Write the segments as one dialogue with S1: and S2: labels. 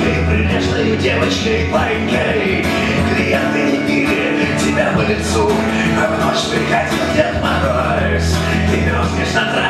S1: ты прелестной девочкой паренькой Клиенты не били тебя по лицу А в ночь приходил Дед Мороз. Ты мерзнешь на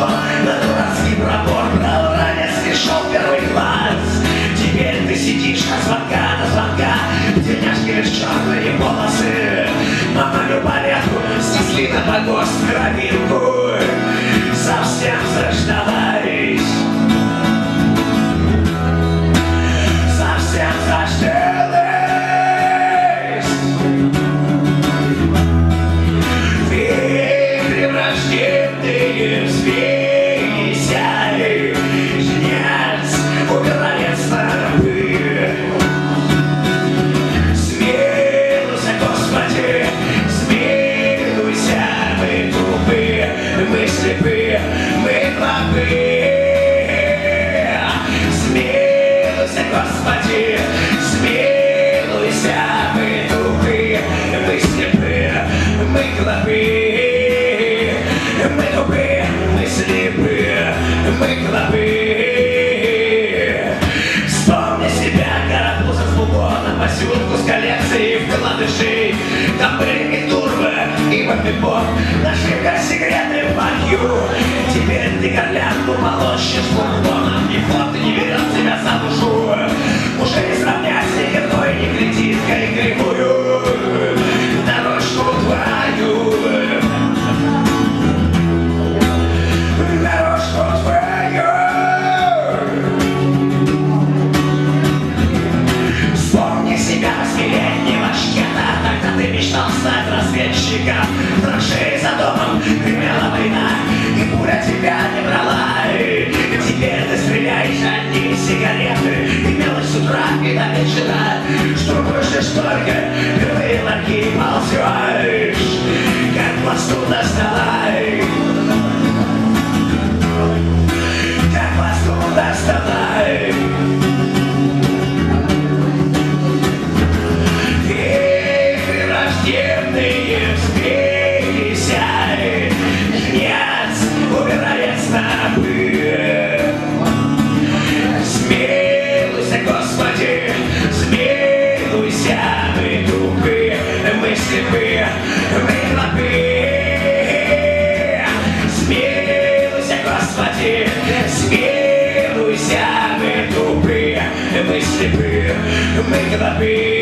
S1: на дурацкий пробор Брал ранец и шел в первый класс Теперь ты сидишь от звонка до звонка В тельняшке лишь черные волосы. Мама порядку снесли на погост кровинку Совсем заждалась мы глупые Вспомни себя, карапуза с бубоном Посюдку с коллекцией вкладышей Там были и турбо, и бомбипоп Нашивка сигареты в бакью разведчиком Траншеи за домом гремела война И пуля тебя не брала. И Теперь ты стреляешь одни сигареты И мелочь с утра и до вечера. Штурмуешь лишь только первые ларьки ползешь Как пласту до мы тупые, мы слепые, мы глупые. Смилуйся, Господи, смилуйся, мы тупые, мы слепые, мы глупые.